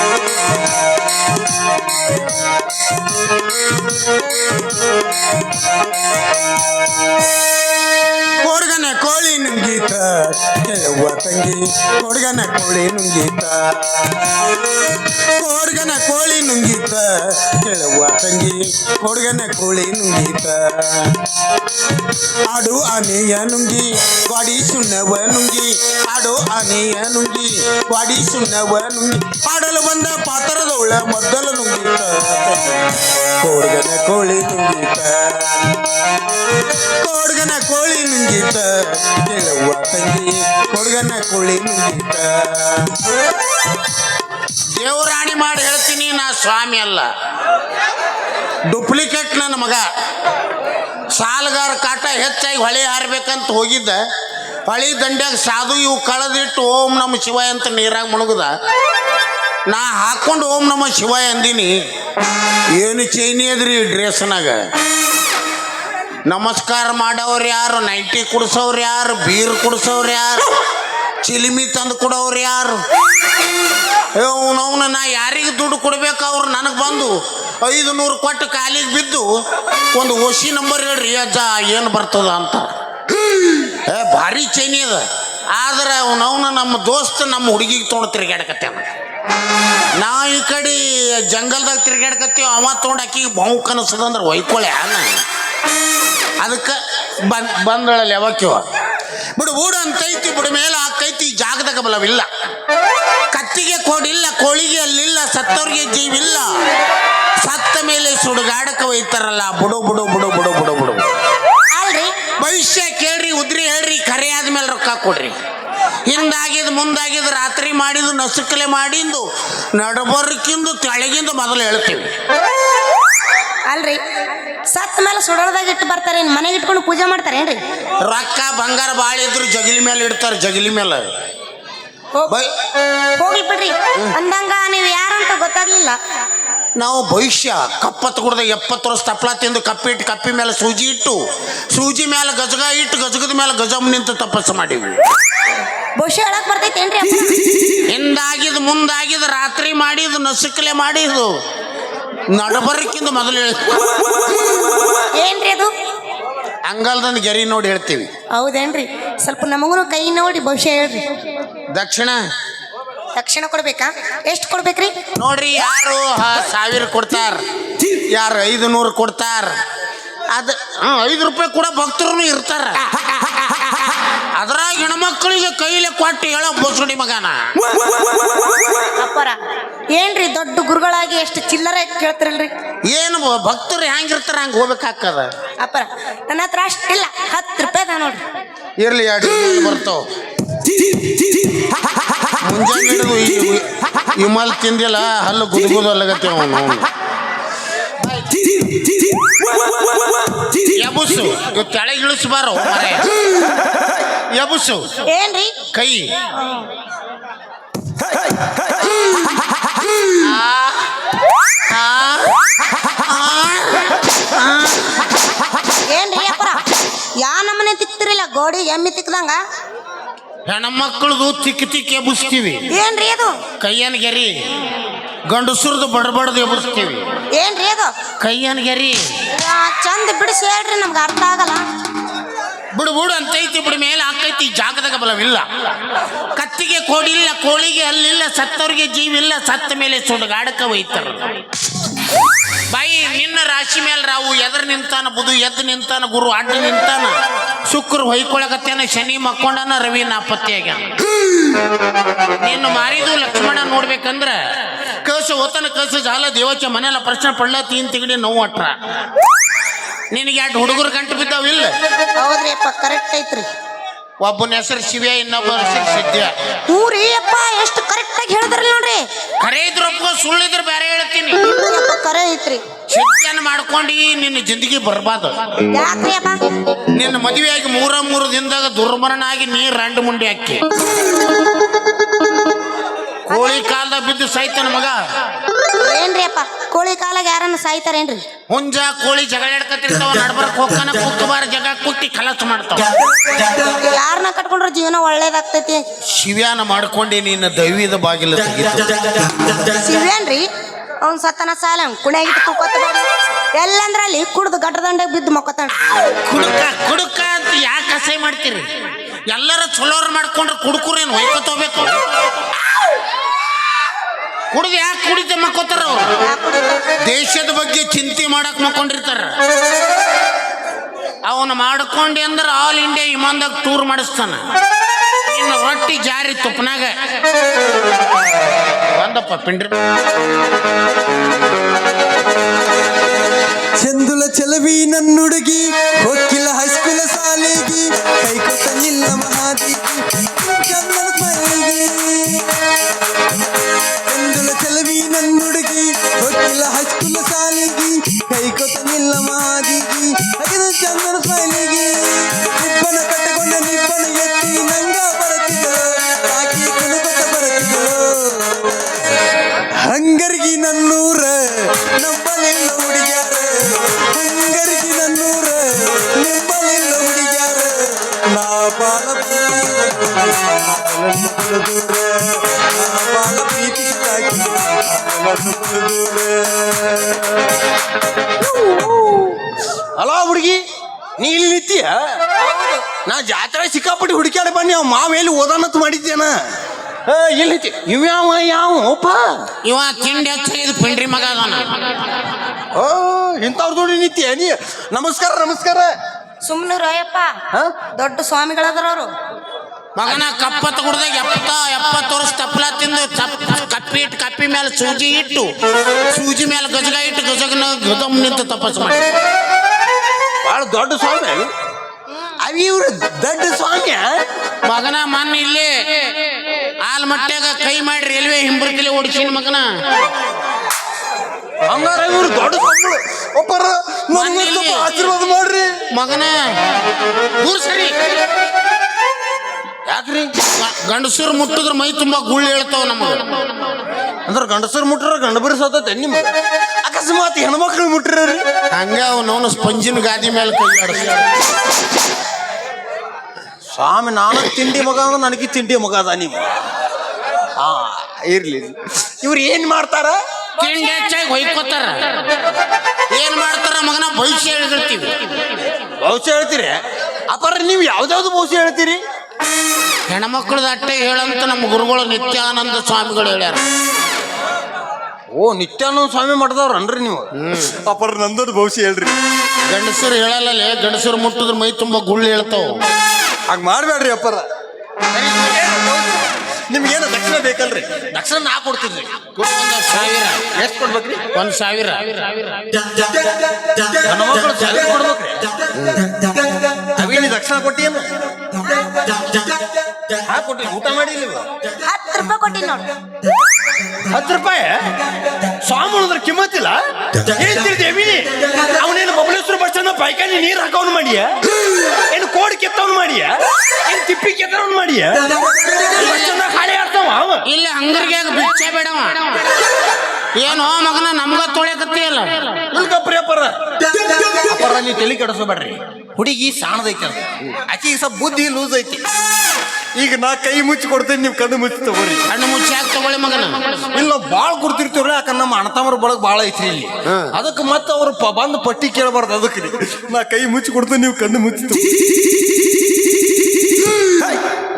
Thank you. ಕೊಡ್ಗನ ಕೋಳಿ ನುಂಗೀತ. ಕೇಳುವ ತಂಗಿ, ಕೊಡ್ಗನ ಕೋಳಿ ನುಂಗೀತ. ಕೊಡ್ಗನ ಕೋಳಿ ನುಂಗೀತ. ಕೇಳುವ ತಂಗಿ, ಕೊಡ್ಗನ ಕೋಳಿ ನುಂಗೀತ. ಆಡು ಆನೆಯ ನುಂಗಿ ಗಾಡಿ ಸುಣ್ಣವ ನುಂಗಿ. ಆಡು ಆನೆಯ ನುಂಗಿ ಗಾಡಿ ಸುಣ್ಣವ ನುಂಗಿ. ಆಡಲು ಬಂದ ಪಾತ್ರದೊಳ ಮೊದಲು ನುಂಗೀತ. ಕೊಡ್ಗನ ಕೋಳಿ ನುಂಗೀತ. ಕೊಡ್ಗನ ಕೋಳಿ ತಂಗಿ ಕೊಡಗನ ಕುಳಿ ದೇವರಾಣಿ ಮಾಡಿ ಹೇಳ್ತೀನಿ, ನಾ ಸ್ವಾಮಿ ಅಲ್ಲ. ಡೂಪ್ಲಿಕೇಟ್ ನನ್ನ ಮಗ. ಸಾಲಗಾರ ಕಾಟ ಹೆಚ್ಚಾಗಿ ಹೊಳೆ ಹಾರ್ಬೇಕಂತ ಹೋಗಿದ್ದ. ಹೊಳಿ ದಂಡ್ಯಾಗ ಸಾಧು ಇವು ಕಳೆದಿಟ್ಟು, ಓಂ ನಮ್ಮ ಶಿವಾಯ ಅಂತ ನೀರಾಗ ಮುಳುಗುದ ನಾ ಹಾಕೊಂಡು ಓಂ ನಮ್ಮ ಶಿವಾಯ ಅಂದಿನಿ. ಏನು ಚೈನಿ ಅದ್ರಿ ಡ್ರೆಸ್ನಾಗ? ನಮಸ್ಕಾರ ಮಾಡೋರು ಯಾರು? ನೈಂಟಿ ಕುಡ್ಸೋರು ಯಾರು? ಬೀರ್ ಕುಡಿಸೋರು ಯಾರು? ಚಿಲಿಮಿ ತಂದು ಕೊಡೋರು ಯಾರು? ಅವನವನ ನಾ ಯಾರಿಗೆ ದುಡ್ಡು ಕೊಡ್ಬೇಕು ಅವ್ರು? ನನಗೆ ಬಂದು ಐದು ನೂರು ಕೊಟ್ಟು ಕಾಲಿಗೆ ಬಿದ್ದು ಒಂದು ಓಸಿ ನಂಬರ್ ಹೇಳ್ರಿ ಅಜ್ಜ, ಏನು ಬರ್ತದ? ಅಂತ. ಏ, ಭಾರಿ ಚೈನಿ ಅದ. ಆದ್ರೆ ಅವನವನ ನಮ್ಮ ದೋಸ್ತ ನಮ್ಮ ಹುಡುಗಿಗೆ ತೊಗೊಂಡು ತಿರುಗಾಡಕತ್ತೆ ನಾ ಈ ಕಡೆ ಜಂಗಲ್ದಾಗ ತಿರ್ಗಾಡ್ಕತ್ತೀವಿ ಅವ ತೊಗೊಂಡು ಆಕಿಗೆ ಬಾವು ಕನಸದಂದ್ರೆ ಒಯ್ಕೊಳ್ಳೆ ಅನ್ನ. ಅದಕ್ಕೆ ಬಂದ್ ಬಂದಳಲ್ಲಿ ಯಾವಕ್ಕಿವ ಬಿಡು ಊಡು ಅಂತೈತಿ ಬಿಡು ಮೇಲೆ ಹಾಕೈತಿ ಈ ಜಾಗದಾಗ ಬಲವಿಲ್ಲ. ಕತ್ತಿಗೆ ಕೋಡಿಲ್ಲ ಕೋಳಿಗೆ ಅಲ್ಲಿಲ್ಲ ಸತ್ತವ್ರಿಗೆ ಜೀವಿಲ್ಲ. ಸತ್ತ ಮೇಲೆ ಸುಡುಗಾಡಕ್ಕೆ ಒಯ್ತಾರಲ್ಲ ಬುಡು ಬುಡು ಬುಡು ಬುಡು ಬುಡು ಬುಡು. ಅಲ್ರಿ? ಭವಿಷ್ಯ ಕೇಳ್ರಿ ಉದ್ರಿ ಹೇಳ್ರಿ ಕರೆ ಆದ್ಮೇಲೆ ರೊಕ್ಕ ಕೊಡ್ರಿ. ಹಿಂದಾಗಿದ್ ಮುಂದಾಗಿದ್ ರಾತ್ರಿ ಮಾಡಿದ್ದು ನಸುಕಲೆ ಮಾಡಿಂದು ನಡಬರ್ಕಿಂದು ತೆಳಗಿಂದು ಮೊದಲು ಹೇಳ್ತೀವಿ. ಅಲ್ರಿ? ಸತ್ ಮೇಲೆ ಸುಡೋದಾಗ ಇಟ್ಟು ಬರ್ತಾರೆ ಮನೆಗೆ ಇಟ್ಕೊಂಡು ಪೂಜೆ ಮಾಡ್ತಾರೆ ಮಾಡ್ತಾರೇನ್ರಿ ರೊಕ್ಕ ಬಂಗಾರ ಭಾಳ ಇದ್ರು ಜಗಲಿ ಮೇಲೆ ಇಡ್ತಾರೆ ಜಗಲಿ ಮೇಲೆ. ಹೋಗ್ಲಿ ಬಿಡ್ರಿ. ಅಂದಂಗ ನೀವು ಯಾರಂತ ಗೊತ್ತಾಗ್ಲಿಲ್ಲ. ನಾವು ಭವಿಷ್ಯ ಕಪ್ಪತ್ತು ಕುಡ್ದ ಎಪ್ಪತ್ತು ವರ್ಷ ತಪ್ಪಲ ತಿಂದು ಕಪ್ಪಿಟ್ಟು ಕಪ್ಪಿ ಮೇಲೆ ಸೂಜಿ ಇಟ್ಟು ಸೂಜಿ ಮೇಲೆ ಗಜಗ ಇಟ್ಟು ಗಜಗದ ಮೇಲೆ ಗಜಮ್ ನಿಂತು ತಪಸ್ಸು ಮಾಡೀವಿ. ಬಹುಶಃ ಹೇಳಕ್ ಬರ್ತೈತೇನ್ರಿ ಹಿಂದಾಗಿದ್ ಮುಂದಾಗಿದ್ ರಾತ್ರಿ ಮಾಡಿದ್ದು ನಸುಕಲೆ ಮಾಡಿದ್ದು ನಡಬರ್ಕಿಂದ ಮೊದಲು ಹೇಳ್ತೀವಿ ಏನ್ರಿ ಅದು? ಅಂಗಲ್ದಂದು ಗೆರಿ ನೋಡಿ ಹೇಳ್ತೀವಿ. ಹೌದೇನ್ರಿ? ಸ್ವಲ್ಪ ನಮಗೂ ಕೈ ನೋಡಿ ಬಹುಶಃ ಹೇಳ್ರಿ. ದಕ್ಷಿಣ? ತಕ್ಷಣ ಕೊಡ್ಬೇಕಾ? ಎಷ್ಟು ಕೊಡ್ಬೇಕ್ರಿ? ನೋಡ್ರಿ ಯಾರು ಹ, ಸಾವಿರ ಕೊಡ್ತಾರ? ಯಾರು ಐದು ನೂರು ಕೊಡ್ತಾರ? ಅದ ಐದು ರೂಪಾಯಿ ಕೂಡ ಭಕ್ತರು ಇರ್ತಾರ. ಅದ್ರಾಗ ಹೆಣ್ಮಕ್ಳಿಗೆ ಕೈಲಿ ಕೊಟ್ಟು ಹೇಳೋ ಬಸುಡಿ ಮಗನ. ಅಪ್ಪರ ಏನ್ರಿ ದೊಡ್ಡ ಗುರುಗಳಾಗಿ ಎಷ್ಟು ಚಿಲ್ಲರೆ ಕೇಳ್ತಿರಲ್ರಿ? ಏನು ಭಕ್ತರು ಹೆಂಗಿರ್ತಾರ ಹಂಗೆ ಹೋಗ್ಬೇಕಾಗ್ತದ? ಅಪ್ಪ ನನ್ನ ಹತ್ರ ಅಷ್ಟಿಲ್ಲ ಹತ್ತು ರೂಪಾಯಿ ಅದ ನೋಡ್ರಿ. ಇರ್ಲಿ ಎರಡು ಬರ್ತಾವ. ಮುಂಜಾನೆ ಹಿಡಿದು ಈ ವಿಮಲ್ ತಿಂದಿಲ್ಲ ಹಲ್ಲು ಗುದುಗುದು ಅಲ್ಲಗತ್ತೇವ ಅವನು ಎಬುಸು ಇವ್ ಕೆಳಗೆ ಇಳಿಸ್ಬಾರು ಎಬುಸು. ಏನ್ರಿ? ಕೈ. ಏನ್ರಿ ಅಪ್ಪರ? ಯಾ ನಮ್ಮನೆ ತಿಕ್ತಿರಿಲ್ಲ ಗೋಡಿ ಎಮ್ಮಿ ತಿಕ್ಕದಂಗ ಹೆಣ್ಮಕ್ಳದು ತಿಕ್ಕಿ ತಿಕ್ಕಿ ಎಬ್ಬಿಸ್ತೀವಿ. ಏನ್ರಿ ಅದು? ಕೈಯನ್ ಗೆರಿ. ಗಂಡಸರದು ಬಡಬಡದು ಎಬ್ಬಿಸ್ತೀವಿ. ಏನ್ರಿ ಅದು? ಕೈಯನ್ ಗೆರಿ. ಚಂದ ಬಿಡಿಸಿ ಹೇಳ್ರಿ ನಮ್ಗೆ ಅರ್ಥ ಆಗಲ್ಲ. ಬಿಡು ಬಿಡು ಅಂತೈತಿ, ಬಿಡು ಮೇಲೆ ಹಾಕೈತಿ ಜಾಗದಾಗ ಬಲವಿಲ್ಲ. ಕತ್ತಿಗೆ ಕೋಡಿಲ್ಲ, ಕೋಳಿಗೆ ಅಲ್ಲಿಲ್ಲ ಸತ್ತವ್ರಿಗೆ ಜೀವಿಲ್ಲ, ಸತ್ತ ಮೇಲೆ ಸುಡುಗಾಡಕ ಒಯ್ತಾರ. ಬಾಯಿ, ನಿನ್ನ ರಾಶಿ ಮೇಲೆ ರಾವು, ಎದ್ರ ನಿಂತಾನ ಬುದು ಎದ್ದು ನಿಂತಾನ, ಗುರು ಅಡ್ಡ ನಿಂತಾನ, ಶುಕ್ರ ಹೊಯ್ಕೊಳಕತ್ತೇನ, ಶನಿ ಮಕ್ಕೊಂಡನ, ರವಿ ನಾಪತ್ತೆ ಆಗ್ಯ ನಿನ್ನ ಮಾರಿದು ಲಕ್ಷ್ಮಣ ನೋಡ್ಬೇಕಂದ್ರ, ಕಸು ಓತನ ಕಸು ಜಾಲ ದೇವಚ ಮನೆಯಲ್ಲ ಪ್ರಶ್ನೆ ಪಡ್ಲ ತೀನ್ ತಿಗಡಿ ನೋವು ಅಟ್ರ. ನಿನಗೆ ಎರಡು ಹುಡುಗರು ಗಂಟು ಬಿದ್ದಾವಿಲ್ಲ? ಹೌದ್ರಿ ಅಪ್ಪ ಕರೆಕ್ಟ್ ಐತ್ರಿ. ಒಬ್ಬನ ಹೆಸರು ಶಿವ್ಯ ಇನ್ನೊಬ್ಬ ಹೆಸರು ಸಿದ್ಯ ಹ್ಞೂರಿ ಅಪ್ಪ ಎಷ್ಟು ಕರೆಕ್ಟ್ ಆಗಿ ಹೇಳಿದ್ರಲ್ಲ ನೋಡ್ರಿ. ಕರೆ ಇದ್ರ ಒಪ್ಕೋ ಸುಳ್ಳಿದ್ರ ಬೇರೆ ಹೇಳ್ತೀನಿ. ಅಪ್ಪ ಕರೆ ಐತ್ರಿ. ಸಿದ್ಯನ ಮಾಡ್ಕೊಂಡು ನಿನ್ನ ಜಿಂದಗಿ ಬರ್ಬಾರ್ದು. ಯಾಕ್ರಿ ಅಪ್ಪ? ನಿನ್ನ ಮದುವೆಯಾಗಿ ಮೂರ ಮೂರು ದಿನದಾಗ ದುರ್ಮರಣ ಆಗಿ ನೀರು ರಂಡು ಮುಂಡಿ ಹಾಕಿ. ಕೋಳಿ ಕಾಲದ ಬಿದ್ದು ಸಾಯ್ತಾನ ಮಗ. ಏನ್ರಿ ಅಪ್ಪ? ಕೋಳಿ ಕಾಲಾಗ ಯಾರನ್ನ ಸಾಯ್ತಾರೇನ್ರಿ? ಹುಂಜ ಕೋಳಿ ಜಗಳ ಹಿಡ್ಕತಿರ್ತಾವ ನಡ್ಬರ್ಕ್ ಹೋಗ್ತಾನ ಮಾಡ್ತಾವ. ಯಾರನ್ನ ಕಟ್ಕೊಂಡ್ರೆ ಜೀವನ ಒಳ್ಳೇದಾಗ್ತೈತಿ? ಶಿವ್ಯಾನ ಮಾಡ್ಕೊಂಡಿ ನಿನ್ನ ದೈವಿದ ಬಾಗಿಲು ತೆಗಿತು. ಅವ್ನ ಅವ್ನ್ ಸತ್ತನ ಸಾಲ ಕುಣಿಯಾಗಿಟ್ಟು ತೂಕೋತ ಎಲ್ಲಂದ್ರ ಅಲ್ಲಿ ಕುಡ್ದು ಗಡ್ಡದಂಡ ಬಿದ್ದು ಮೊಕ್ಕತಾನ ಕುಡುಕ ಕುಡುಕ ಅಂತ ಯಾಕೆ ಅಸಹ್ಯ ಮಾಡ್ತೀರಿ? ಎಲ್ಲರ ಚಲೋರ್ ಮಾಡ್ಕೊಂಡ್ರೆ ಕುಡುಕರೇನು ಹೋಗ್ಬೇಕು? ಕುಡ್ದು ಯಾಕೆ ಕುಡಿತ ಮಕ್ಕೋತಾರ ಅವ್ರು? ದೇಶದ ಬಗ್ಗೆ ಚಿಂತೆ ಮಾಡಕ್ ಮಕ್ಕೊಂಡಿರ್ತಾರ. ಅವನು ಮಾಡ್ಕೊಂಡಿ ಅಂದ್ರೆ ಆಲ್ ಇಂಡಿಯಾ ವಿಮಾನದಾಗ ಟೂರ್ ಮಾಡಿಸ್ತಾನ. ಇನ್ನು ರೊಟ್ಟಿ ಜಾರಿ ತುಪ್ಪನಾಗ ಬಂದಪ್ಪ ಪಿಂಡ್ರಿ. ಚಂದುಲ ಚಲವಿ ನನ್ನುಡುಗಿ ಹೋಗಿಲ್ಲ ಹೈಸ್ಕೂಲ ಸಾಲಿಗಿ ಕೈಕೊಟ್ಟ ನಿಲ್ಲ ಮಹಾದಿಗಿ ನಿಲ್ಲ ಐದು ಚಂದನ ಸ್ಮೈಲಿಗಿ ನಿಪ್ಪನ ಕಟ್ಟಿಕೊಂಡ ನಿಪ್ಪನ ಎತ್ತಿ ನಂಗ ಬರುತ್ತಿದ್ದಳು ಆಕಿ ಕುಣುಕೊತ ಬರುತ್ತಿದ್ದಳು ಹಂಗರ್ಗಿ ನನ್ನೂರ ನಂಬಲಿಲ್ಲ ಹುಡುಗ್ಯಾರ. ಹಂಗರ್ಗಿ ನನ್ನೂರ ನಿಂಬಲಿಲ್ಲ ಹುಡುಗ್ಯಾರ. ನಾ ಬಾಲ ದೂರ ಬಾಳ ಪ್ರೀತಿ ಅಲೋ ನಾ ಜಾತ್ರೆ ಸಿಕ್ಕಾಪಟ್ಟಿ ಹುಡುಕ್ಯಾಡ ಬನ್ನಿ ಅವ್ ಮಾವ ಎಲ್ಲಿ ಓದಾನತ್ ಮಾಡಿದ್ದೇನ? ಎಲ್ಲಿ ಇವ್ ಯಾವ ಯಾವ ಅಪ್ಪ ಇವ ತಿಂಡಿ ಹಚ್ಚಿದ ಪಿಂಡ್ರಿ ಮಗ ಅದಾನ. ಓ ಇಂಥವ್ರ ನೋಡಿ ನಿತ್ಯ ನೀ ನಮಸ್ಕಾರ ನಮಸ್ಕಾರ. ಸುಮ್ನೆ ರಾಯಪ್ಪ ಹಾ? ದೊಡ್ಡ ಸ್ವಾಮಿಗಳಾದ್ರವ್ರು ಮಗನ ಕಪ್ಪ ತಗೊಡ್ದಾಗ ಎಪ್ಪತ್ತ ಎಪ್ಪತ್ತು ವರ್ಷ ತಪ್ಪಲ ತಿಂದು ಕಪ್ಪಿ ಇಟ್ಟು ಕಪ್ಪಿ ಮೇಲೆ ಸೂಜಿ ಇಟ್ಟು ಸೂಜಿ ಮೇಲೆ ಗಜಗ ಇಟ್ಟು ಗಜಗನ ಗದಮ್ ನಿಂತು ತಪಸ್ ಮಾಡಿ ದೊಡ್ಡ ಸ್ವಾಮಿ? ಅವ ಇವ್ರು ದೊಡ್ಡ ಸ್ವಾಮಿ ಮಗನ ಮನ್ ಇಲ್ಲಿ. ಆಲ್ಮಟ್ಟ್ಯಾಗ ಕೈ ಮಾಡಿ ರೈಲ್ವೆ ಹಿಂಬರ್ತಿಲಿ ಓಡಿಸಿನ ಮಗನ. ಹಂಗಾರ ಇವ್ರು ದೊಡ್ಡ ಸ್ವಾಮಿಗಳು ಒಬ್ಬರ ನನಗೆ ಸ್ವಲ್ಪ ಆಶೀರ್ವಾದ ಮಾಡ್ರಿ. ಮಗನ ದೂರ ಸರಿ. ಯಾಕ್ರಿ? ಗಂಡಸರು ಮುಟ್ಟಿದ್ರೆ ಮೈ ತುಂಬಾ ಗುಳ್ಳು ಹೇಳ್ತಾವ ನಮಗ. ಅಂದ್ರೆ ಗಂಡಸರು ಮುಟ್ರ ಗಂಡಬರಿ ಸತ್ತೈತೆ ನಿಮ್ಮ ಅಕಸ್ಮಾತ್ ಹೆಣ್ಮಕ್ಳು ಮುಟ್ರಿ ಹಂಗ ಅವನವನು ಸ್ಪಂಜಿನ ಗಾದಿ ಮೇಲೆ ಕೈ ಸ್ವಾಮಿ ನಾನು ತಿಂಡಿ ಮಗ ಅಂದ್ರೆ ನನಗೆ ತಿಂಡಿ ಮಗ ಅದ ನೀವು. ಹಾ ಇರ್ಲಿ. ಇವ್ರು ಏನ್ ಮಾಡ್ತಾರ? ತಿಂಡಿ ಹೆಚ್ಚಾಗಿ ಹೊಯ್ಕೋತಾರ. ಏನ್ ಮಾಡ್ತಾರ ಮಗನ? ಭವಿಷ್ಯ ಹೇಳ್ತಿರ್ತೀವಿ. ಭವಿಷ್ಯ ಹೇಳ್ತೀರಿ? ಅಪ್ಪಾರ ನೀವು ಯಾವ್ದಾವ್ದು ಭವಿಷ್ಯ ಹೇಳ್ತೀರಿ? ಹೆಣ್ಮಕ್ಳದ ಅಟ್ಟೆ ಹೇಳಂತ ನಮ್ಮ ಗುರುಗಳು ನಿತ್ಯಾನಂದ ಸ್ವಾಮಿಗಳು ಹೇಳ್ಯಾರ. ಓ ನಿತ್ಯಾನಂದ ಸ್ವಾಮಿ ಮಾಡ್ದವ್ರನ್ರಿ ನೀವು? ಅಪ್ಪರ ನಂದದ ಭವಿಷ್ಯ ಹೇಳ್ರಿ. ಗಂಡಸರು ಹೇಳಲ್ಲ ಗಂಡಸರು ಮುಟ್ಟಿದ್ರೆ ಮೈ ತುಂಬಾ ಗುಳ್ಳು ಹೇಳ್ತಾವ. ಹಂಗ ಮಾಡ್ಬೇಡ್ರಿ ಅಪ್ಪಾರ. ನಿಮ್ಗೇನು ದಕ್ಷಿಣ ಬೇಕಲ್ರಿ? ದಕ್ಷಿಣ ನಾ ಕೊಡ್ತೀನಿ. ಒಂದ್ ಸಾವಿರ. ಎಷ್ಟು ಕೊಡ್ಬೇಕ್ರಿ? ಒಂದ್ ಸಾವಿರ. ಮಕ್ಕಳು ಸಾವಿರ ಕೊಡ್ಬೇಕ್ರಿ? ಅವೇನಿ ದಕ್ಷಿಣ ಕೊಟ್ಟಿಯೇನು? ಹಾ ಕೊಟ್ಟಿ ಊಟ ಮಾಡಿ ನೀವು ಹತ್ತು ರೂಪಾಯಿ ಕೊಟ್ಟಿ ನೋಡಿ. ಹತ್ತು ರೂಪಾಯಿ? ಸ್ವಾಮಿ ಅಂದ್ರೆ ಕಿಮ್ಮತ್ತಿಲ್ಲ ಏನ್ ತಿಳಿದೇವಿ ಅವನೇನು ಬಬಲೇಶ್ವರ ಬಸ್ ಸ್ಟ್ಯಾಂಡ್ ಪೈಕಾನಿ ನೀರ್ ಹಾಕೋನ್ ಮಾಡಿಯ? ಏನು ಕೋಡ್ ಕೆತ್ತವನ್ ಮಾಡಿಯ? ಏನ್ ತಿಪ್ಪಿ ಕೆತ್ತವನ್ ಮಾಡಿಯ? ಬಸ್ ಹಾಳೆ ಖಾಲಿ ಆಡ್ತಾವ ಅವ. ಇಲ್ಲ ಹಂಗರ್ಗೆ ಬಿಚ್ಚೆ ಬೇಡವ. ಏನೋ ಮಗನ ನಮ್ಗ ತೊಳೆಕತ್ತೀಯಲ್ಲ ಇಲ್ಕಪ್ರಿ ಅಪ್ಪರ ಅಪ್ಪರ ನೀವು ತಲೆ ಕೆಡಿಸ್ಬೇಡ್ರಿ ಹುಡುಗಿ ಸಾಣದೈತೆ ಅಂತ ಆಕಿಗೆ ಸ್ವಲ್ಪ ಬುದ್ಧಿ ಲೂಸ್ ಐತಿ. ಈಗ ನಾ ಕೈ ಮುಚ್ಚಿ ಕೊಡ್ತೇನೆ ನೀವು ಕಣ್ಣು ಮುಚ್ಚಿ ತಗೋರಿ. ಕಣ್ಣು ಮುಚ್ಚಿ ಹಾಕಿ ತಗೊಳ್ಳಿ ಮಗನ? ಇಲ್ಲ ಭಾಳ ಯಾಕಂದ್ರೆ ನಮ್ಮ ಅಣ್ಣತಮ್ಮರ ಬಳಗ್ ಬಹಳ ಐತ್ರಿ ಇಲ್ಲಿ. ಅದಕ್ಕೆ ಮತ್ತೆ ಅವ್ರು ಪ ಬಂದು ಪಟ್ಟಿ ಕೇಳಬಾರ್ದು ಅದಕ್ಕೆ ರೀ. ನಾ ಕೈ ಮುಚ್ಚಿ ಕೊಡ್ತೇನೆ ನೀವು ಕಣ್ಣು ಮುಚ್ಚಿ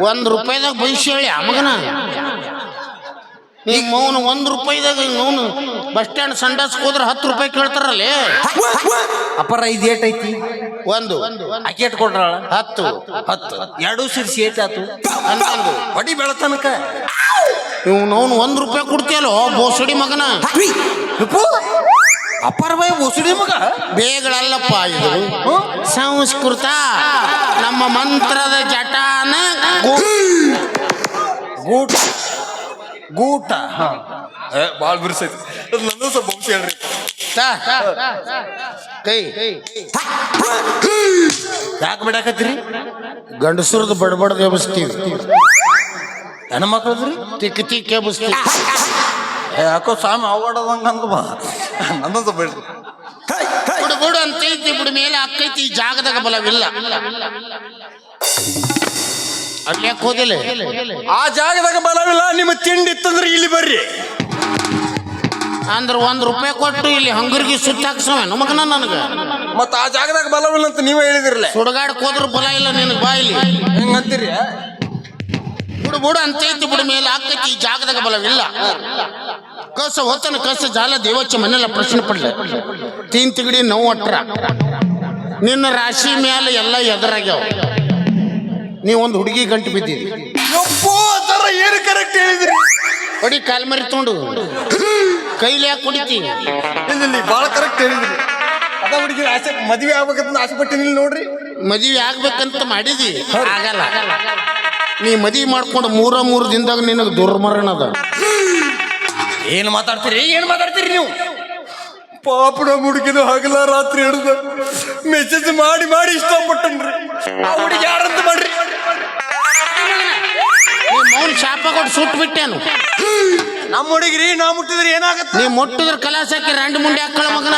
ಒಂದು ರೂಪಾಯಿದಾಗ ಭವಿಷ್ಯ ಹೇಳಿ ಅಮಗನ ಈಗ ಮೌನ ಒಂದ್ ರೂಪಾಯಿದಾಗ ಮೌನ ಬಸ್ ಸ್ಟ್ಯಾಂಡ್ ಸಂಡಾಸ್ ಹೋದ್ರೆ ಹತ್ತು ರೂಪಾಯಿ ಕೇಳ್ತಾರಲ್ಲಿ. ಅಪ್ಪರ ಇದು ಏಟ್ ಐತಿ. ಒಂದು. ಆಕೆ ಏಟ್ ಕೊಟ್ರಾಳ ಹತ್ತು. ಹತ್ತು. ಎರಡು ಸೇರಿಸಿ ಏಟ್ ಆತು. ಹನ್ನೊಂದು. ಹೊಡಿ ಬೆಳತನಕ. ಇವ್ನು ಒಂದು ಒಂದ್ ರೂಪಾಯಿ ಕೊಡ್ತೀಯಲ್ಲೋ ಬೋಸಡಿ ಮಗನ? ಅಪ್ಪರ ಬಾಯಿ ಬೋಸಡಿ ಮಗ. ಬೇಗಳಲ್ಲಪ್ಪ ಇದು. ಸಂಸ್ಕೃತ ನಮ್ಮ ಮಂತ್ರದ ಜಟಾನ ಗೂಟ. ಗೂಟ. ಭಾಳ ಬಿರ್ಸೈತಿ. ನನ್ನ ಸ್ವಲ್ಪ ವಂಶ ಹೇಳ್ರಿ. ತಾ. ಕೈ. ಯಾಕೆ ಬಿಡಾಕತ್ತೀರಿ? ಗಂಡಸರದು ಬಡಬಡ ಎಬ್ಸ್ತೀವಿ ಮಕ್ಕಳದ್ರಿ? ತಿಕ್ಕಿ ತಿಕ್ಕ ಎಬ್ಬಿಸ್ತೀವಿ ಯಾಕೋ ಸ್ವಾಮಿ ಅವಾಡದಂಗ ಅಂದ್ಬ ಬಿಡ್ರಿ. ಬಿಡು ಬಿಡು ಅಂತೈತಿ ಬಿಡು ಮೇಲೆ ಅಕ್ಕೈತಿ ಈ ಜಾಗದಾಗ ಬಲವಿಲ್ಲ. ಅಲ್ಲಿ ಯಾಕೆ ಹೋದಿಲ್ಲ ಆ ಜಾಗದಾಗ ಬಲವಿಲ್ಲ ನಿಮ್ಮ ತಿಂಡಿ ಇತ್ತಂದ್ರೆ ಇಲ್ಲಿ ಬರ್ರಿ. ಅಂದ್ರೆ ಒಂದ್ ರೂಪಾಯಿ ಕೊಟ್ಟು ಇಲ್ಲಿ ಹಂಗರಿಗೆ ಸುತ್ತ ಹಾಕ್ಸವ ನಮಗನ ನನಗ? ಮತ್ತ ಆ ಜಾಗದಾಗ ಬಲವಿಲ್ಲ ಅಂತ ನೀವೇ ಹೇಳಿದಿರಲ್ಲ ಸುಡಗಾಡಕ್ಕೆ ಹೋದ್ರೆ ಬಲ ಇಲ್ಲ ನಿನಗೆ ಬಾಯಿಲಿ. ಹೆಂಗಂತೀರಿ ಬಿಡು ಬಿಡು ಅಂತೈತಿ ಬಿಡು ಮೇಲೆ ಆಗ್ತೈತಿ ಈ ಜಾಗದಾಗ ಬಲವಿಲ್ಲ. ಕಸ ಹೊತ್ತನ ಕಸ ಜಾಲ ದೇವಚ್ಚ ಮನೆಲ್ಲ ಪ್ರಶ್ನೆ ಪಡ್ಲ. ತೀನ್ ತಿಗಡಿ ನೋವು ಅಟ್ರ? ನಿನ್ನ ರಾಶಿ ಮೇಲೆ ಎಲ್ಲ ಎದುರಾಗ್ಯಾವ. ನೀ ಒಂದು ಹುಡುಗಿ ಗಂಟು ಬಿದ್ದೀರಿ ಏನು ಕರೆಕ್ಟ್ ಹೇಳಿದ್ರಿ? ಹೊಡಿ ಕಾಲ್ ಮರಿ ತೊಗೊಂಡು. ಕೈಲಿ ಯಾಕೆ ಕುಡಿತೀನಿ ಇಲ್ಲಿ ಭಾಳ ಕರೆಕ್ಟ್ ಹೇಳಿದ್ರಿ. ಅದ ಹುಡುಗಿ ಆಸೆ ಮದುವೆ ಆಗ್ಬೇಕಂತ ಆಸೆ ಪಟ್ಟಿನಿಲ್ಲ ನೋಡ್ರಿ. ಮದುವೆ ಆಗ್ಬೇಕಂತ ಮಾಡಿದಿ? ಆಗಲ್ಲ. ನೀ ಮದಿ ಮಾಡ್ಕೊಂಡು ಮೂರ ಮೂರು ದಿನದಾಗ ನಿನಗೆ ದುರ್ಮರಣ ಅದ. ಏನು ಮಾತಾಡ್ತೀರಿ? ಏನು ಮಾತಾಡ್ತೀರಿ ನೀವು? ಪಾಪಡ ಹುಡುಗಿನ ಹಗಲ ರಾತ್ರಿ ಹಿಡಿದು ಮೆಸೇಜ್ ಮಾಡಿ ಮಾಡಿ ಇಷ್ಟಪಟ್ಟನ್ರಿ. ಆ ಹುಡುಗಿ ಯಾರಂತ ಮಾಡ್ರಿ? ನೀ ಮೌನ್ ಶಾಪ ಕೊಟ್ಟು ಸುಟ್ಟು ಬಿಟ್ಟೇನು? ನಮ್ಮ ಹುಡುಗಿರಿ ನಾ ಮುಟ್ಟಿದ್ರೆ ಏನಾಗತ್ತೆ? ನೀ ಮುಟ್ಟಿದ್ರೆ ಕಲಾಸಕ್ಕೆ ರಂಡು ರಂಡ್ ಮುಂಡೆ ಹಾಕಳ ಮಗನ.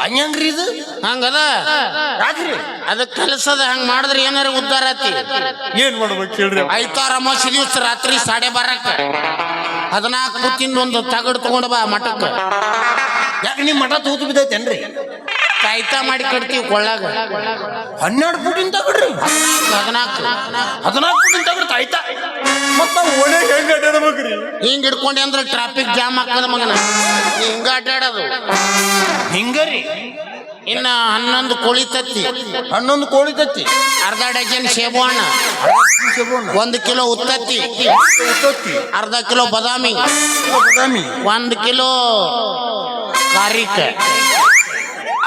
ಹಂಗ್ರಿ ಇದು? ಹಂಗದ? ರಾತ್ರಿ ಅದ ಕೆಲಸದ ಹಂಗ ಮಾಡಿದ್ರೆ ಏನಾರ ಉದ್ಧಾರ ಆತಿ? ಏನ್ ಮಾಡ್ಬೇಕು ಹೇಳ್ರಿ? ಐತಾರ ಅಮಾಸಿ ದಿವಸ ರಾತ್ರಿ ಸಾಡೆ ಬಾರಕ್ಕ. ಹದಿನಾಲ್ಕು ತಿಂದೊಂದು ತಗಡ್ ತಗೊಂಡ ಬಾ ಮಠಕ್ಕ. ಯಾಕೆ ನಿಮ್ಮ ಮಠ ತೂತು ಬಿದ್ದೈತೇನ್ರಿ? ಕಾಯ್ತಾ ಮಾಡಿ ಕಟ್ತೀವಿ ಕೊಳ್ಳಾಗ. ಹನ್ನೆರಡು ಫುಟಿನ ತಗಡ್ರಿ. ಹದಿನಾಲ್ಕು ಹದಿನಾಲ್ಕು ಫುಟಿನ ತಗಡ್ ಆಯ್ತಾ ಮತ್ತ ಓಣೆ ಹೆಂಗ್ ಅಡ್ಡಾಡ್ಬೇಕ್ರಿ ಹಿಂಗ್ ಹಿಡ್ಕೊಂಡೆ ಅಂದ್ರೆ ಟ್ರಾಫಿಕ್ ಜಾಮ್ ಆಗ್ತದ ಮಗನ. ಹಿಂಗ ಅಡ್ಡಾಡೋದು ಹಿಂಗರಿ ಇನ್ನ ಹನ್ನೊಂದು ಕೋಳಿ ತತ್ತಿ. ಹನ್ನೊಂದು ಕೋಳಿ ತತ್ತಿ? ಅರ್ಧ ಡಜನ್ ಸೇಬು ಹಣ್ಣ ಒಂದು ಕಿಲೋ ಉತ್ತತ್ತಿ. ಉತ್ತತ್ತಿ. ಅರ್ಧ ಕಿಲೋ ಬದಾಮಿ. ಬಾದಾಮಿ. ಒಂದು ಕಿಲೋ ಕಾರಿಕ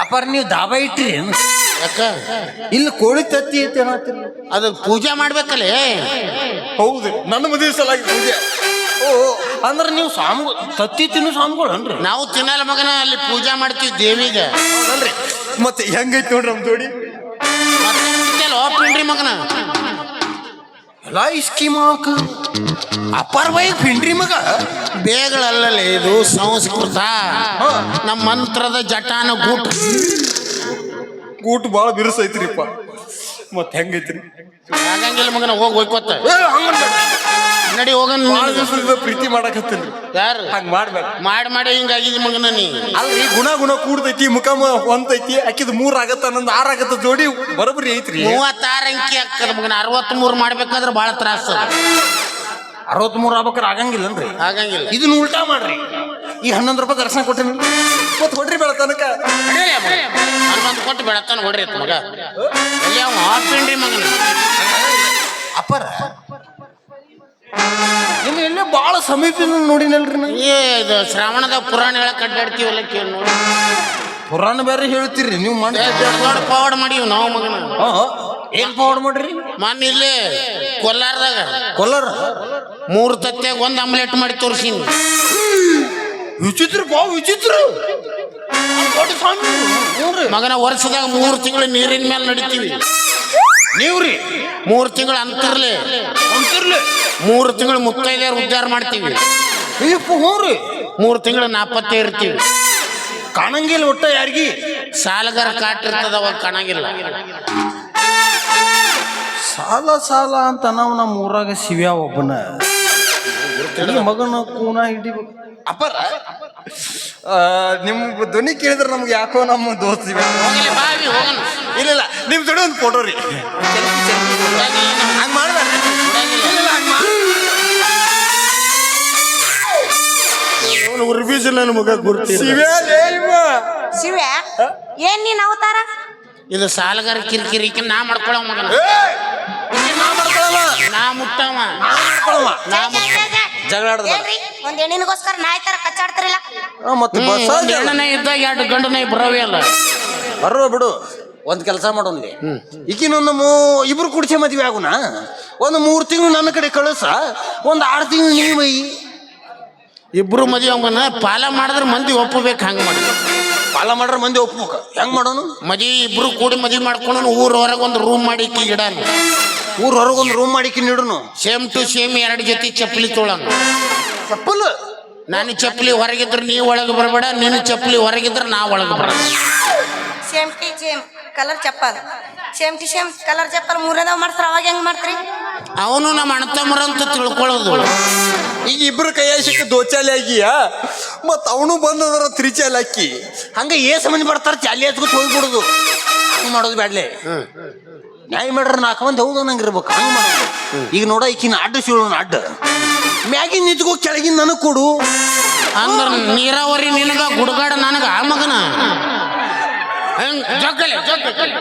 ಅಪರ್ ನೀವು ದಾಬಾ ಇಟ್ರಿ ಯಾಕ ಇಲ್ಲಿ ಕೋಳಿ ತತ್ತಿ ಐತೆ ಅನ್ನತ್ತೀರಿ. ಅದು ಪೂಜೆ ಮಾಡ್ಬೇಕಲ್ಲೇ? ಹೌದು ನನ್ನ ಮದುವೆ ಸಲಾಗಿ ಪೂಜೆ. ಓ ಅಂದ್ರೆ ನೀವು ಸ್ವಾಮಿ ತತ್ತಿ ತಿನ್ನು ಸ್ವಾಮಿಗಳನ್ರಿ ನಾವು ತಿನ್ನಲ್ಲ ಮಗನ ಅಲ್ಲಿ ಪೂಜೆ ಮಾಡ್ತೀವಿ ದೇವಿಗೆ. ಅಲ್ರಿ ಮತ್ತೆ ಹೆಂಗೈತಿ ನೋಡ್ರಿ ನಮ್ ಜೋಡಿ? ಪಿಂಡ್ರಿ ಮಗನ. ಎಲ್ಲ ಇಸ್ಕೀಮ್ ಹಾಕ ಅಪ್ಪಾರ ಬೈ ಪಿಂಡ್ರಿ ಮಗ? ಬೇಗಳಲ್ಲಲೇ ಇದು ಸಂಸ್ಕೃತ. ನಮ್ಮ ಮಂತ್ರದ ಜಟಾನ ಗೂಟ. ಊಟ ಭಾಳ ಬಿರುಸೈತ್ರಿಪ್ಪ. ಮತ್ತೆ ಹೆಂಗೈತ್ರಿ? ಆಗಂಗಿಲ್ಲ ಮಗನ ಹೋಗಿ ಹೋಯ್ಕೋತ. ನಡಿ ಹೋಗನ್ ಭಾಳ ದಿವಸದಿಂದ ಪ್ರೀತಿ ಮಾಡಕತ್ತೀನಿ. ಯಾರು? ಹಂಗ ಮಾಡ್ಬೇಡ. ಮಾಡಿ ಮಾಡಿ ಹಿಂಗಾಗಿದ್ ಮಗನ ನೀ. ಅಲ್ರಿ ಗುಣ ಗುಣ ಕೂಡ್ತೈತಿ ಮುಖ ಮ- ಹೊಂತೈತಿ ಆಕಿದ್ ಮೂರ್ ಆಗತ್ತ ನಂದು ಆರ್ ಆಗತ್ತ ಜೋಡಿ ಬರಬರಿ ಐತ್ರಿ. ಮೂವತ್ತಾರು ಅಂಕಿ ಹಾಕದ ಮಗನ ಅರವತ್ ಮೂರ್ ಮಾಡ್ಬೇಕಾದ್ರೆ ಭಾಳ ತ್ರಾಸ ಅರವತ್ ಮೂರ್ ಆಗ್ಬೇಕಾರೆ ಆಗಂಗಿಲ್ಲನ್ರಿ. ಆಗಂಗಿಲ್ಲ. ಇದನ್ನ ಉಲ್ಟಾ ಮಾಡ್ರಿ. ಈ ಹನ್ನೊಂದು ರೂಪಾಯಿ ದರ್ಶನ ಕೊಟ್ಟೇನಿ ಮತ್ತೆ ಹೊಡ್ರಿ ತನಕ. ಹನ್ನೊಂದು ಕೊಟ್ಟು ಬೆಳತಾನ ಹೊಡ್ರಿ ಮಗ. ಎಲ್ಲಿ ಅವ ಮಗನ. ಅಪ್ಪರ. ನಿಮ್ ಎಲ್ಲೇ ಬಾಳ ಸಮೀಪದಿಂದ ನೋಡಿನಲ್ರಿ ನಾ ಏ ಇದು ಶ್ರಾವಣದ ಪುರಾಣ ಹೇಳಕ್ ಅಡ್ಡಾಡ್ತೀವಲ್ಲ ಕೇಳಿ ನೋಡಿ. ಪುರಾಣ ಬೇರೆ ಹೇಳ್ತೀರಿ ನೀವು ಮಾಡಿ ಪವಾಡ ಮಾಡೀವಿ ನಾವು ಮಗನ. ಏನ್ ಪವಾಡ ಮಾಡ್ರಿ? ಮೊನ್ನೆ ಇಲ್ಲಿ ಕೊಲ್ಲಾರದಾಗ ಕೊಲ್ಲಾರ ಮೂರು ತತ್ತೆಗೆ ಒಂದು ಆಮ್ಲೆಟ್ ಮಾಡಿ ತೋರಿಸೀನಿ. ವಿಚಿತ್ರ ಬಾ ವಿಚಿತ್ರ. ದೊಡ್ಡ ಸ್ವಾಮಿ. ಹ್ಞೂನ್ರಿ. ಮಗನ ವರ್ಷದಾಗ ಮೂರು ತಿಂಗಳು ನೀರಿನ ಮೇಲೆ ನಡಿತೀವಿ. ನೀವ್ರಿ? ಮೂರು ತಿಂಗಳು ಅಂತಿರ್ಲಿ. ಅಂತಿರ್ಲಿ? ಮೂರು ತಿಂಗಳು ಮುತ್ತೈದೆಯರು ಉದ್ಧಾರ ಮಾಡ್ತೀವಿ. ಇಪ್ಪ ಹ್ಞೂ ರೀ ಮೂರು ತಿಂಗಳು ನಾಪತ್ತೆ ಇರ್ತೀವಿ. ಕಾಣಂಗಿಲ್ಲ ಒಟ್ಟ ಯಾರಿಗಿ? ಸಾಲಗಾರ ಕಾಟಿರ್ತದ ಅವಾಗ ಕಾಣಂಗಿಲ್ಲ. ಸಾಲ ಸಾಲ ಅಂತ ನಾವು ನಮ್ಮ ಊರಾಗ ಸಿವ್ಯಾ ಒಬ್ಬನ. ಮಗನ ಕೂನ ಹಿಡಿಬೇಕು. ಅಪ್ಪರ ನಿಮ್ ನಿಮ್ಮ ಧ್ವನಿ ಕೇಳಿದ್ರೆ ನಮ್ಗೆ ಯಾಕೋ ನಮ್ಮ ದೋಸ್ತ ಇಲ್ಲ ಇಲ್ಲ ನಿಮ್ ಜೋಡಿ ಒಂದು ಫೋಟೋ ರೀ. ಹಂಗ ಮಾಡ್ಬೇಡ್ರಿ. ಶಿವ ಏನ್ ನೀನ್ ಅವತಾರ? ಇದು ಸಾಲಗಾರ ಕಿರಿಕಿರಿ ನಾ ಮಾಡ್ಕೊಳವ ಮಗನ. ನಾ ಮಾಡ್ಕೊಳಲ್ಲ. ನಾ ಮುಟ್ಟವ. ಜಗಳ ಆಡೋದು ಏನ್ರಿ ಒಂದ್ ಹೆಣ್ಣಿನಗೋಸ್ಕರ ನಾಯಿ ತರ ಕಚ್ಚಾಡ್ತಿರಲ್ಲ? ಮತ್ತೆ ಬಸ್ ಒಂದ್ ಹೆಣ್ಣನೇ ಇದ್ದಾಗ ಎರಡು ಗಂಡು ನಾಯಿ ಬರೋವೇ ಅಲ್ಲ. ಬರುವ ಬಿಡು. ಒಂದ್ ಕೆಲಸ ಮಾಡೋನ್ಲಿ ಈಗಿನೊಂದು ಮೂ ಇಬ್ರು ಕುಡಿಸಿ ಮದ್ವೆ ಆಗುನ? ಒಂದು ಮೂರು ತಿಂಗಳು ನನ್ನ ಕಡೆ ಕಳಿಸ ಒಂದು ಆರು ತಿಂಗಳು ನೀವು ಮೈ. ಇಬ್ರು ಮದ್ವೆ ಅವನ ಪಾಲ ಮಾಡಿದ್ರೆ ಮಂದಿ ಒಪ್ಪಬೇಕು ಹಂಗ ಮಾಡಿ. ಪಾಲ ಮಾಡ್ರ ಮಂದಿ ಒಪ್ಪಬೇಕು ಹೆಂಗ್ ಮಾಡೋನು? ಮದಿ ಇಬ್ರು ಕೂಡಿ ಮದುವೆ ಮಾಡ್ಕೊಂಡು ಊರ ಹೊರಗೆ ಒಂದು ರೂಮ್ ಮಾಡಿ ಇಕ್ಕಿ ಗಿಡ ಊರ್ ಹೊರಗೊಂದು ರೂಮ್ ಮಾಡಿಕಿ ನೀಡುನು. ಸೇಮ್ ಟು ಸೇಮ್ ಎರಡು ಜೊತೆ ಚಪ್ಪಲಿ ತೊಳಂಗ ಚಪ್ಪಲ್? ನಾನು ಚಪ್ಪಲಿ ಹೊರಗಿದ್ರೆ ನೀ ಒಳಗೆ ಬರಬೇಡ ನಿನ್ನ ಚಪ್ಪಲಿ ಹೊರಗಿದ್ರೆ ನಾ ಒಳಗೆ ಬರ ಸೇಮ್ ಟಿ ಸೇಮ್ ಕಲರ್ ಚಪ್ಪಲ್. ಸೇಮ್ ಟಿ ಸೇಮ್ ಕಲರ್ ಚಪ್ಪಲ್ ಮೂರನೇದಾವ್ ಮಾಡ್ತಾರ ಅವಾಗ ಹೆಂಗ್ ಮಾಡ್ತೀರಿ? ಅವನು ನಮ್ಮ ಅಣ್ಣ ಅಂತ ತಿಳ್ಕೊಳ್ಳೋದು. ಈಗ ಇಬ್ರು ಕೈಯಾಗ ಸಿಕ್ಕ ದೋಚಾಲಿ ಆಗಿಯ? ಮತ್ ಅವನು ಬಂದದ್ರ ತ್ರಿಚಾಲಿ ಹಾಕಿ. ಹಂಗ ಏ ಮಂದಿ ಬರ್ತಾರ ಚಾಲಿ ಹಚ್ಕೊತ ಹೋಗ್ಬಿಡುದು. ಹಂಗ ಮಾಡೋದು ಬ್ಯಾಡ್ಲೆ. ನ್ಯಾಯ ಮಾಡ್ರ ನಾಲ್ಕು ಮಂದಿ ಹೌದು ನಂಗೆ ಇರ್ಬೇಕು. ಈಗ ನೋಡ ಈಕಿನ ಅಡ್ಡ ಸಿಳು ಅಡ್ಡ. ಮ್ಯಾಗಿನ ನಿಂತ್ಕೋ ಕೆಳಗಿನ ನನಗೆ ಕೊಡು. ಅಂದ್ರ ನೀರಾವರಿ ನಿನಗ ಗುಡುಗಾಡ ನನಗ ಆ ಮಗನ? ಹಂಗ್ ಜಗ್ಗಲೆ ಜಗ್ಗಲೆ.